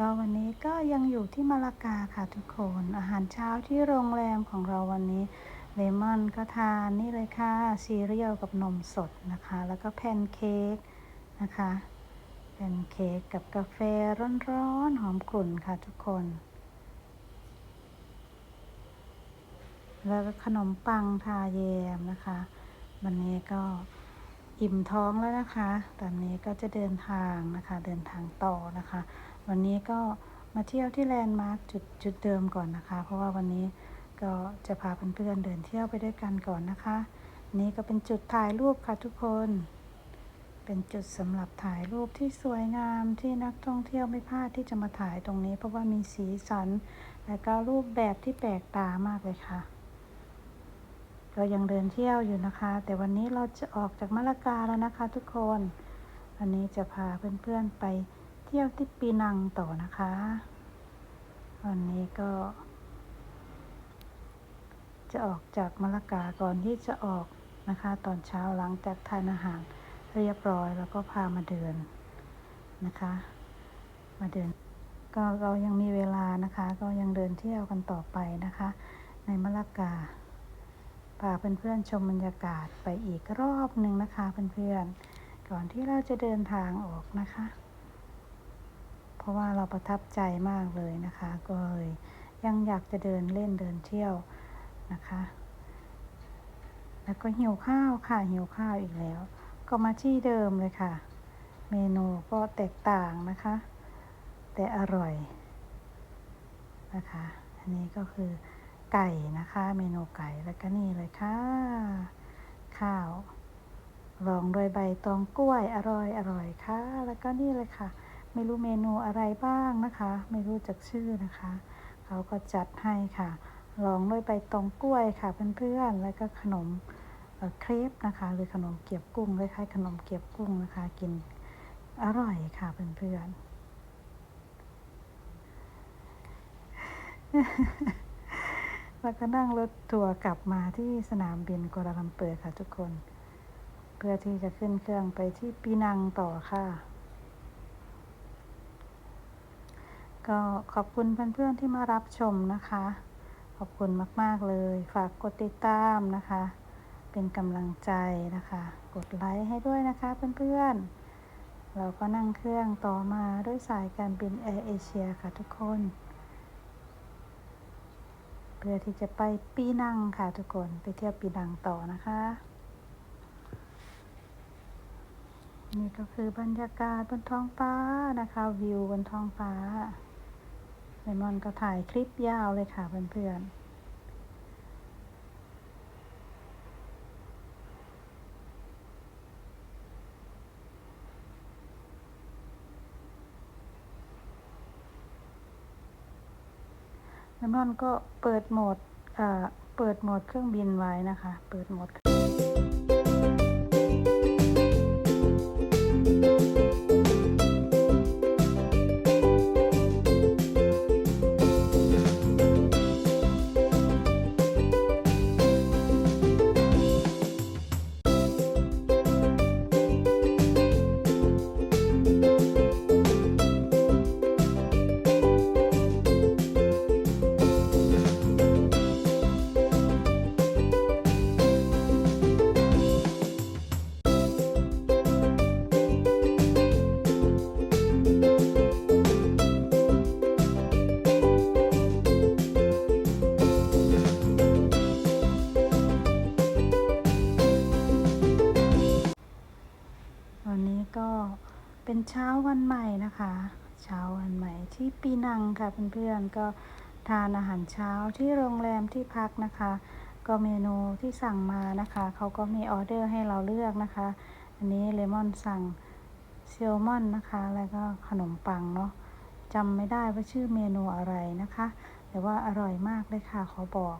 ก็วันนี้ก็ยังอยู่ที่มาลากาค่ะทุกคน อาหารเช้าที่โรงแรมของเราวันนี้เลมอนก็ทานนี่เลยค่ะซีเรียลกับนมสดนะคะ แล้วก็แพนเค้กนะคะแพนเค้กกับกาแฟร้อนๆหอมกลุ่นค่ะทุกคน แล้วก็ขนมปังทาแยมนะคะ วันนี้ก็อิ่มท้องแล้วนะคะ ตอนนี้ก็จะเดินทางนะคะ เดินทางต่อนะคะ วันนี้ก็มาเที่ยวที่แลนด์มาร์คจุดจุดเดิมก่อนนะคะ เพราะว่าวันนี้ก็จะพาเพื่อนๆเดินเที่ยวไปด้วยกันก่อนนะคะ นี่ก็เป็นจุดถ่ายรูปค่ะทุกคน เป็นจุดสำหรับถ่ายรูปที่สวยงามที่นักท่องเที่ยวไม่พลาดที่จะมาถ่ายตรงนี้ เพราะว่ามีสีสัน และก็รูปแบบที่แปลกตามากเลยค่ะก็ยังเดินเที่ยวอยู่นะคะ แต่วันนี้เราจะออกจากมะละกาแล้วนะคะ ทุกคน วันนี้จะพาเพื่อนๆไป เที่ยวที่ปีนังต่อนะคะ วันนี้ก็ จะออกจากมะละกาก่อนที่จะออกนะคะ ตอนเช้าหลังจากทานอาหารเรียบร้อยแล้วก็พามาเดินนะคะ มาเดิน ก็เรายังมีเวลานะคะ ก็ยังเดินเที่ยวกันต่อไปนะคะ ในมะละกาพาเพื่อนๆชมบรรยากาศไปอีกรอบหนึ่งนะคะเพื่อนๆก่อนที่เราจะเดินทางออกนะคะ ราะว่าเราประทับใจมากเลยนะคะ ก็เลยยังอยากจะเดินเล่นเดินเที่ยวนะคะ แล้วก็หิวข้าวค่ะหิวข้าวอีกแล้ว ก็มาที่เดิมเลยค่ะ เมนูก็แตกต่างนะคะ แต่อร่อยนะคะ อันนี้ก็คือไก่นะคะ เมนูไก่แล้วก็นี่เลยค่ะ ข้าวรองโดวยใบตองกล้วยอร่อยอร่อยค่ะ แล้วก็นี่เลยค่ะ ไม่รู้เมนูอะไรบ้างนะคะ ไม่รู้จักชื่อนะคะ เขาก็จัดให้ค่ะรองด้วยใบตองกล้วยค่ะเพื่อนๆ แล้วก็ขนมเครปนะคะ หรือขนมเกี๊ยวกุ้งคล้ายๆขนมเกี๊ยวกุ้งนะคะ กินอร่อยค่ะเพื่อนๆ แล้วก็นั่งรถทัวร์กลับมาที่สนามบินกัวลาลัมเปอร์ค่ะทุกคน เพื่อที่จะขึ้นเครื่องไปที่ปีนังต่อค่ะ ก็ขอบคุณเพื่อนๆที่มารับชมนะคะ ขอบคุณมากๆเลย ฝากกดติดตามนะคะ เป็นกำลังใจนะคะ กดไลค์ให้ด้วยนะคะเพื่อนๆ เราก็นั่งเครื่องต่อมาด้วยสายการบินแอร์เอเชียค่ะทุกคน เพื่อที่จะไปปีนังค่ะทุกคน ไปเที่ยวปีนังต่อนะคะ นี่ก็คือบรรยากาศบนท้องฟ้านะคะ วิวบนท้องฟ้า เลมอนก็ถ่ายคลิปยาวเลยค่ะเพื่อนๆเลมอนก็เปิดโหมดเอ่อเปิดโหมดเครื่องบินไว้นะคะ เปิดโหมด ช้าวันใหม่นะคะ เช้าวันใหม่ที่ปีนังค่ะเพื่อนๆก็ทานอาหารเช้าที่โรงแรมที่พักนะคะ ก็เมนูที่สั่งมานะคะเขาก็มีออเดอร์ให้เราเลือกนะคะ อันนี้เลมอนสั่งเซลมอนนะคะ แล้วก็ขนมปังเนาะจำไม่ได้ว่าชื่อเมนูอะไรนะคะ แต่ว่าอร่อยมากเลยค่ะขอบอก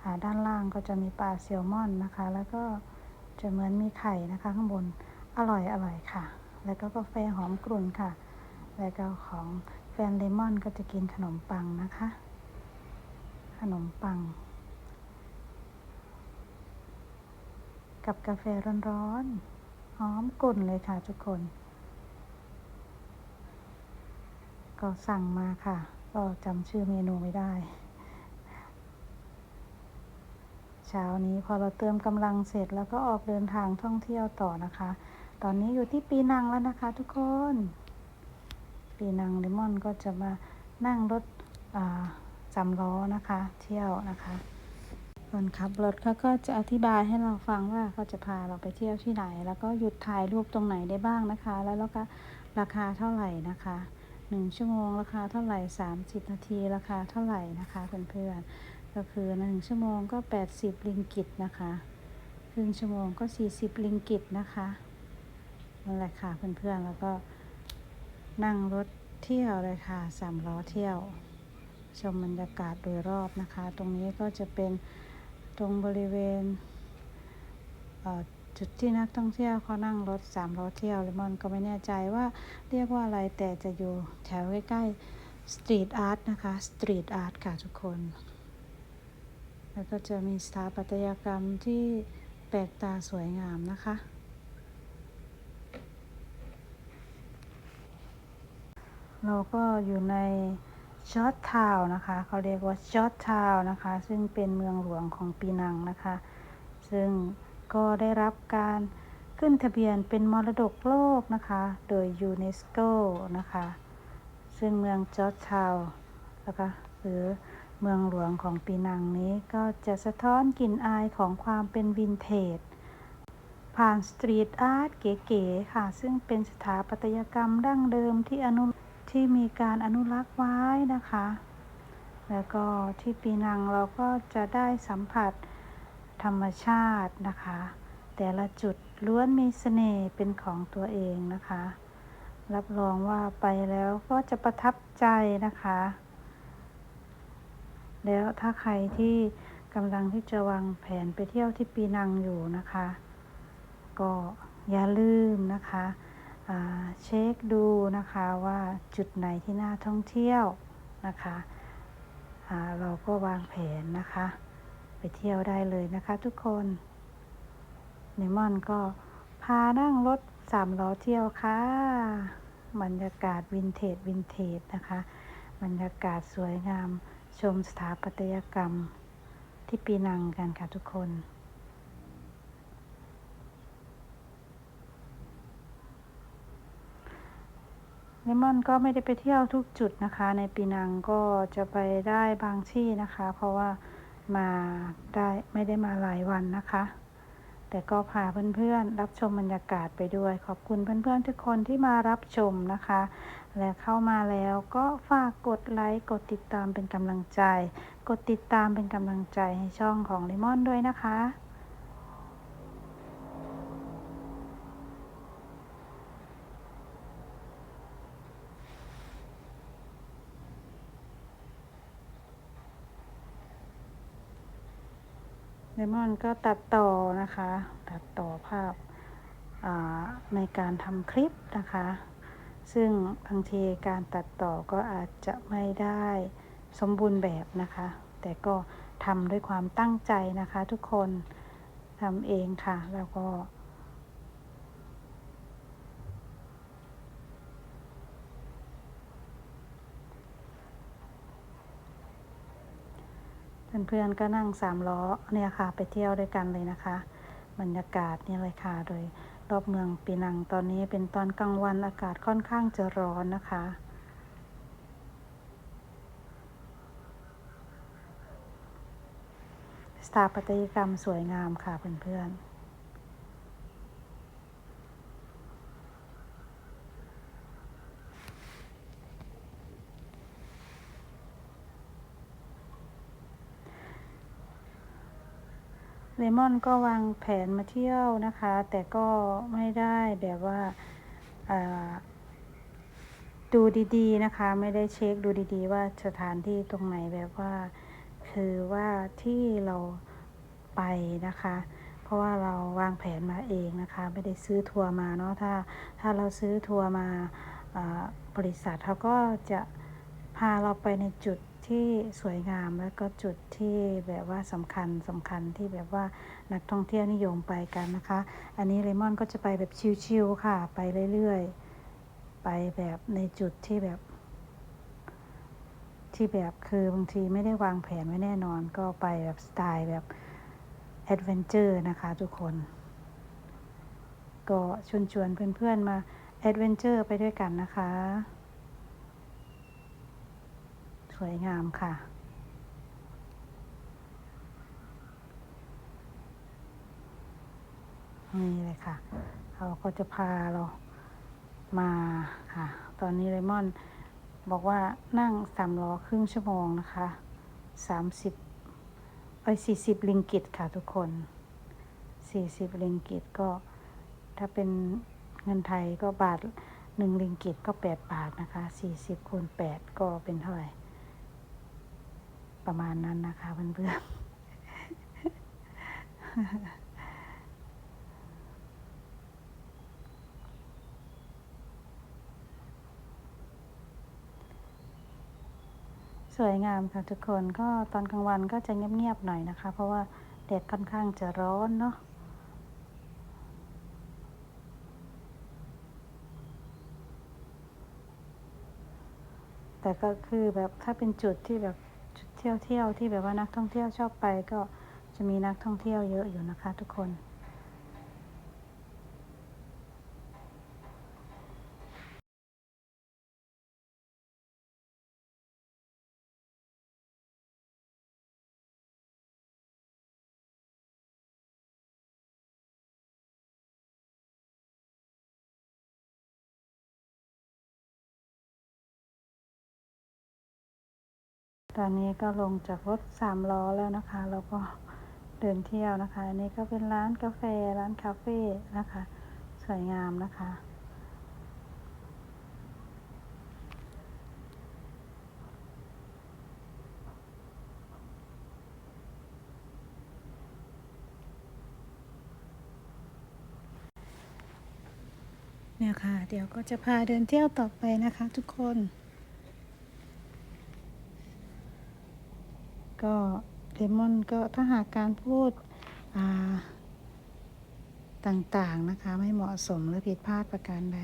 อ่าด้านล่างก็จะมีปลาแซลมอนนะคะ แล้วก็จะเหมือนมีไข่นะคะ ข้างบนอร่อยอร่อยค่ะ แล้วก็กาแฟหอมกลุ่นค่ะ แล้วก็ของแฟนเลมอนก็จะกินขนมปังนะคะ ขนมปัง กับกาแฟร้อนๆหอมกลุ่นเลยค่ะทุกคน ก็ก็สั่งมาค่ะ ก็จำชื่อเมนูไม่ได้ เช้านี้พอเราเติมกำลังเสร็จแล้วก็ออกเดินทางท่องเที่ยวต่อนะคะ ตอนนี้อยู่ที่ปีนังแล้วนะคะ ทุกคน ปีนังเลมอนก็จะมานั่งรถสามล้อนะคะ เที่ยวนะคะคนขับรถเขาก็จะอธิบายให้เราฟังว่าเขาจะพาเราไปเที่ยวที่ไหน แล้วก็หยุดถ่ายรูปตรงไหนได้บ้างนะคะ แล้วแล้วก็ราคาเท่าไหร่นะคะหนึ่งชั่วโมงราคาเท่าไหร่สามสิบนาทีราคาเท่าไหร่นะคะเพื่อนๆก็คือหนึ่งชั่วโมงก็แปดสิบลิงกิตนะคะครึ่งชั่วโมงก็สี่สิบลิงกิตนะคะ นั่นแหละค่ะเพื่อนๆแล้วก็นั่งรถเที่ยวเลยค่ะสามล้อเที่ยว ชมบรรยากาศโดยรอบนะคะ ตรงนี้ก็จะเป็นตรงบริเวณจุดที่นักท่องเที่ยวเขานั่งรถสามล้อเที่ยวเลมอนก็ไม่แน่ใจว่าเรียกว่าอะไรแต่จะอยู่แถวใกล้ๆสตรีทอาร์ตนะคะสตรีทอาร์ตค่ะทุกคน แล้วก็จะมีสถาปัตยกรรมที่แปลกตาสวยงามนะคะ เราก็อยู่ในจอร์ดทาวนะคะ เขาเรียกว่าจอร์ดทาวนะคะ ซึ่งเป็นเมืองหลวงของปีนังนะคะ ซึ่งก็ได้รับการขึ้นทะเบียนเป็นมรดกโลกนะคะ โดยยูเนสโกนะคะ ซึ่งเมืองจอร์จทาวน์นะคะหรือเมืองหลวงของปีนังนี้ก็จะสะท้อนกลิ่นอายของความเป็นวินเทจ ผ่านสตรีทอาร์ตเก๋ๆค่ะ ซึ่งเป็นสถาปัตยกรรมดั้งเดิมที่อนุ ที่มีการอนุรักษ์ไว้นะคะ แล้วก็ที่ปีนังเราก็จะได้สัมผัสธรรมชาตินะคะ แต่ละจุดล้วนมีเสน่ห์เป็นของตัวเองนะคะ รับรองว่าไปแล้วก็จะประทับใจนะคะ แล้วถ้าใครที่กำลังที่จะวางแผนไปเที่ยวที่ปีนังอยู่นะคะ ก็อย่าลืมนะคะ เช็คดูนะคะว่าจุดไหนที่น่าท่องเที่ยวนะคะเราก็วางแผนนะคะ ไปเที่ยวได้เลยนะคะทุกคนเนมอนก็พานั่งรถสามล้อเที่ยวค่ะบรรยากาศวินเทจวินเทจนะคะ บรรยากาศสวยงามชมสถาปัตยกรรมที่ปีนังกันค่ะทุกคน เลมอนก็ไม่ได้ไปเที่ยวทุกจุดนะคะ ในปีนังก็จะไปได้บางที่นะคะ เพราะว่ามาได้ไม่ได้มาหลายวันนะคะ แต่ก็พาเพื่อนๆ รับชมบรรยากาศไปด้วย ขอบคุณเพื่อนๆทุกคนที่มารับชมนะคะ และเข้ามาแล้วก็ฝากกดไลค์กดติดตามเป็นกำลังใจ กดติดตามเป็นกำลังใจให้ช่องของเลมอนด้วยนะคะ เลมอนก็ตัดต่อนะคะ ตัดต่อภาพในการทำคลิปนะคะ ซึ่งบางทีการตัดต่อก็อาจจะไม่ได้สมบูรณ์แบบนะคะ แต่ก็ทำด้วยความตั้งใจนะคะทุกคนทำเองค่ะ แล้วก็ เพื่อนๆก็นั่งสามล้อเนี่ยค่ะ ไปเที่ยวด้วยกันเลยนะคะ บรรยากาศนี่เลยค่ะ โดยรอบเมืองปีนังตอนนี้เป็นตอนกลางวันอากาศค่อนข้างจะร้อนนะคะสถาปัตยกรรมสวยงามค่ะเพื่อนๆ มอนก็วางแผนมาเที่ยวนะคะ แต่ก็ไม่ได้แบบว่าดูดีๆนะคะ ไม่ได้เช็คดูดีๆ ว่าสถานที่ตรงไหนแบบว่า คือว่าที่เราไปนะคะ เพราะว่าเราวางแผนมาเองนะคะ ไม่ได้ซื้อทัวร์มาเนาะถ้าถ้าเราซื้อทัวร์มาบริษัทเขาก็จะพาเราไปในจุด ที่สวยงามแล้วก็จุดที่แบบว่าสำคัญสำคัญที่แบบว่านักท่องเที่ยวนิยมไปกันนะคะ อันนี้เลมอนก็จะไปแบบชิลๆค่ะ ไปเรื่อยๆ ไปแบบในจุดที่แบบ ที่แบบคือบางทีไม่ได้วางแผนไว้แน่นอน ก็ไปแบบสไตล์แบบแอดเวนเจอร์นะคะทุกคน ก็ชวนชวนเพื่อนๆมาแอดเวนเจอร์ไปด้วยกันนะคะ สวยงามค่ะ นี่เลยค่ะ เขาก็จะพาเรามาค่ะ ตอนนี้เลมอนบอกว่านั่งสามล้อครึ่งชั่วโมงนะคะสามสิบไปสี่สิบลิงกิตค่ะทุกคนสี่สิบลิงกิตก็ถ้าเป็นเงินไทยก็บาทหนึ่งลิงกิตก็แปดบาทนะคะสี่สิบคูณแปดก็เป็นเท่าไหร่ ประมาณนั้นนะคะเพื่อนๆสวยงามค่ะทุกคนก็ตอนกลางวันก็จะเงียบๆหน่อยนะคะ เพราะว่าแดดค่อนข้างจะร้อนเนาะแต่ก็คือแบบถ้าเป็นจุดที่แบบ ที่ยวเที่ยวที่แบบว่านักท่องเที่ยวชอบไปก็จะมีนักท่องเที่ยวเยอะอยู่นะคะทุกคน ตอนนี้ก็ลงจากรถสามล้อแล้วนะคะแล้วก็เดินเที่ยวนะคะ อันนี้ก็เป็นร้านกาแฟร้านคาเฟ่นะคะ สวยงามนะคะ เนี่ยค่ะ เดี๋ยวก็จะพาเดินเที่ยวต่อไปนะคะทุกคน ก็เลมอนก็ถ้าหากการพูดต่างๆนะคะ ไม่เหมาะสมหรือผิดพลาดประการใด